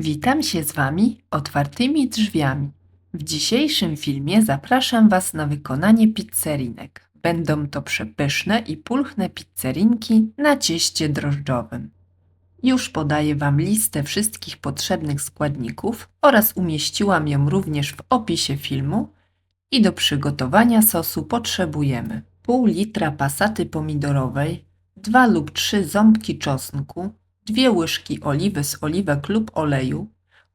Witam się z Wami otwartymi drzwiami. W dzisiejszym filmie zapraszam Was na wykonanie pizzerinek. Będą to przepyszne i pulchne pizzerinki na cieście drożdżowym. Już podaję Wam listę wszystkich potrzebnych składników oraz umieściłam ją również w opisie filmu. I do przygotowania sosu potrzebujemy pół litra pasaty pomidorowej, 2 lub 3 ząbki czosnku, dwie łyżki oliwy z oliwek lub oleju,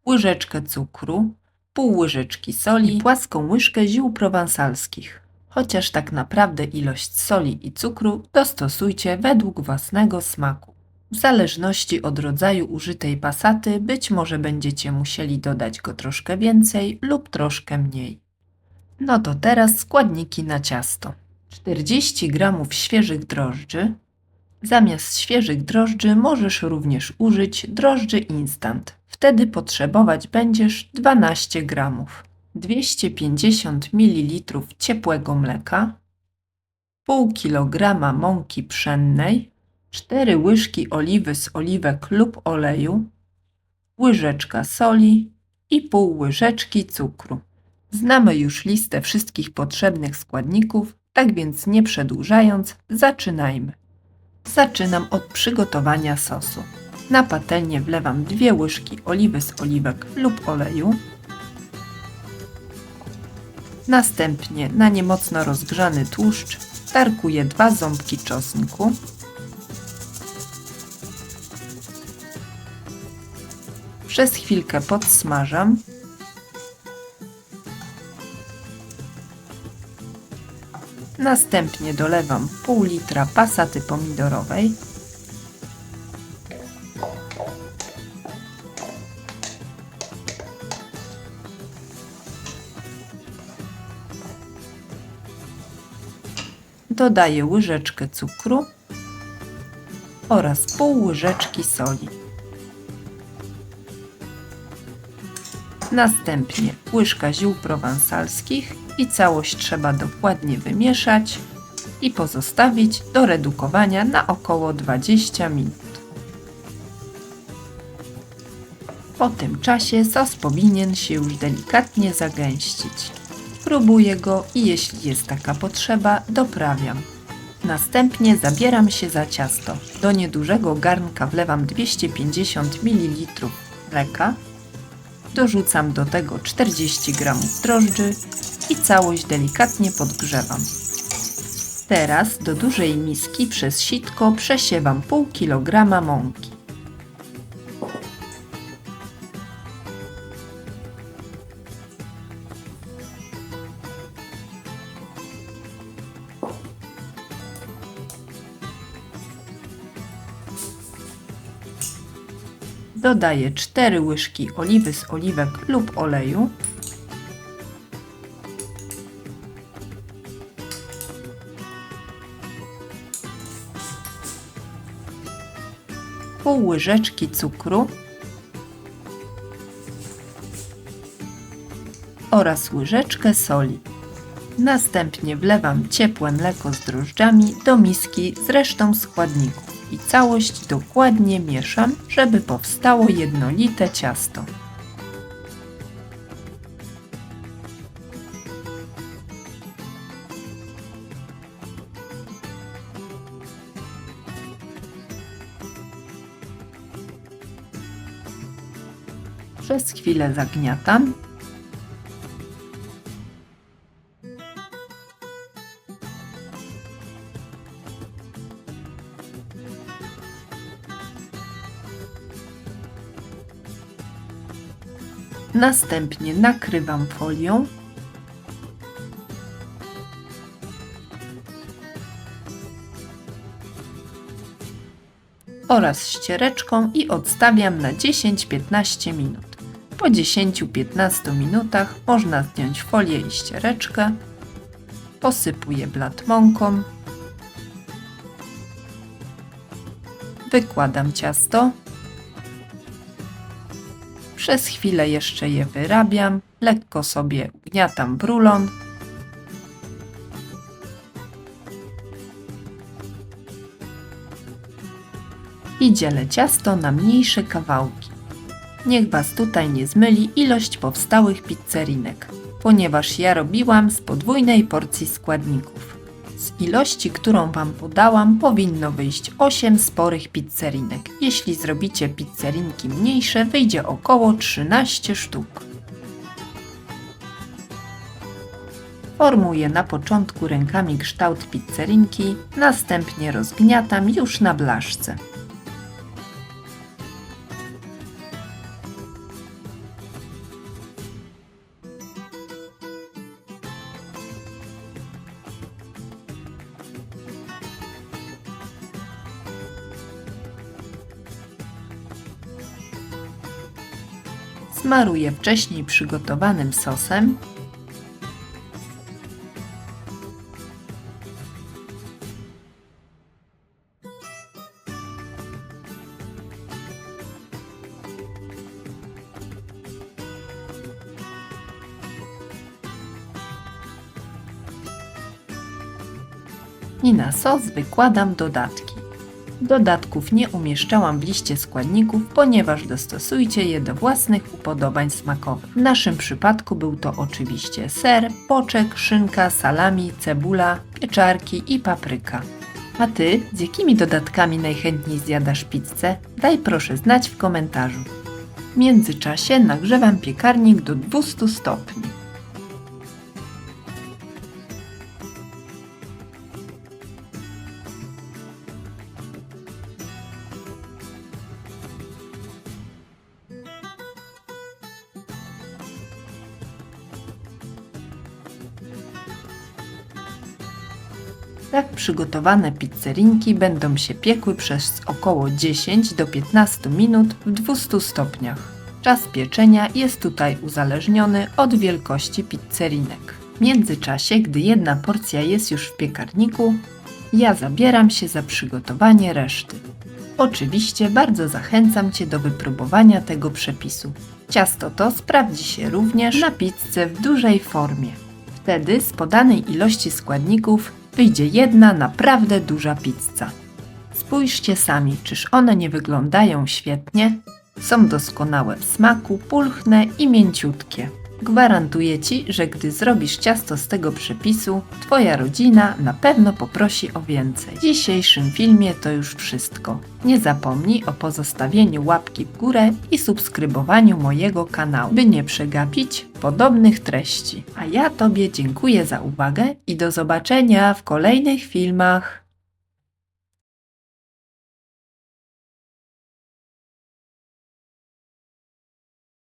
łyżeczkę cukru, pół łyżeczki soli i płaską łyżkę ziół prowansalskich. Chociaż tak naprawdę ilość soli i cukru dostosujcie według własnego smaku. W zależności od rodzaju użytej pasaty być może będziecie musieli dodać go troszkę więcej lub troszkę mniej. No to teraz składniki na ciasto. 40 g świeżych drożdży, Zamiast świeżych drożdży możesz również użyć drożdży instant. Wtedy potrzebować będziesz 12 gramów, 250 ml ciepłego mleka, pół kilograma mąki pszennej, 4 łyżki oliwy z oliwek lub oleju, łyżeczka soli i pół łyżeczki cukru. Znamy już listę wszystkich potrzebnych składników, tak więc nie przedłużając, zaczynajmy. Zaczynam od przygotowania sosu. Na patelnię wlewam dwie łyżki oliwy z oliwek lub oleju. Następnie na niemocno rozgrzany tłuszcz tarkuję dwa ząbki czosnku. Przez chwilkę podsmażam. Następnie dolewam pół litra pasaty pomidorowej. Dodaję łyżeczkę cukru oraz pół łyżeczki soli. Następnie łyżka ziół prowansalskich i całość trzeba dokładnie wymieszać i pozostawić do redukowania na około 20 minut. Po tym czasie sos powinien się już delikatnie zagęścić. Próbuję go i jeśli jest taka potrzeba, doprawiam. Następnie zabieram się za ciasto. Do niedużego garnka wlewam 250 ml mleka, dorzucam do tego 40 g drożdży i całość delikatnie podgrzewam. Teraz do dużej miski przez sitko przesiewam pół kilograma mąki. Dodaję 4 łyżki oliwy z oliwek lub oleju, pół łyżeczki cukru oraz łyżeczkę soli. Następnie wlewam ciepłe mleko z drożdżami do miski z resztą składników i całość dokładnie mieszam, żeby powstało jednolite ciasto. Przez chwilę zagniatam. Następnie nakrywam folią. oraz ściereczką i odstawiam na 10-15 minut. Po 10-15 minutach można zdjąć folię i ściereczkę. Posypuję blat mąką. Wykładam ciasto. Przez chwilę jeszcze je wyrabiam, lekko sobie ugniatam w rulon. I dzielę ciasto na mniejsze kawałki. Niech Was tutaj nie zmyli ilość powstałych pizzerinek, ponieważ ja robiłam z podwójnej porcji składników. Z ilości, którą Wam podałam, powinno wyjść 8 sporych pizzerinek. Jeśli zrobicie pizzerinki mniejsze, wyjdzie około 13 sztuk. Formuję na początku rękami kształt pizzerinki, następnie rozgniatam już na blaszce. Smaruję wcześniej przygotowanym sosem i na sos wykładam dodatki. Dodatków nie umieszczałam w liście składników, ponieważ dostosujcie je do własnych upodobań smakowych. W naszym przypadku był to oczywiście ser, poczek, szynka, salami, cebula, pieczarki i papryka. A ty, z jakimi dodatkami najchętniej zjadasz pizzę? Daj proszę znać w komentarzu. W międzyczasie nagrzewam piekarnik do 200 stopni. Tak przygotowane pizzerinki będą się piekły przez około 10 do 15 minut w 200 stopniach. Czas pieczenia jest tutaj uzależniony od wielkości pizzerinek. W międzyczasie, gdy jedna porcja jest już w piekarniku, ja zabieram się za przygotowanie reszty. Oczywiście bardzo zachęcam Cię do wypróbowania tego przepisu. Ciasto to sprawdzi się również na pizzę w dużej formie. Wtedy z podanej ilości składników wyjdzie jedna naprawdę duża pizza. Spójrzcie sami, czyż one nie wyglądają świetnie? Są doskonałe w smaku, pulchne i mięciutkie. Gwarantuję Ci, że gdy zrobisz ciasto z tego przepisu, Twoja rodzina na pewno poprosi o więcej. W dzisiejszym filmie to już wszystko. Nie zapomnij o pozostawieniu łapki w górę i subskrybowaniu mojego kanału, by nie przegapić podobnych treści. A ja Tobie dziękuję za uwagę i do zobaczenia w kolejnych filmach.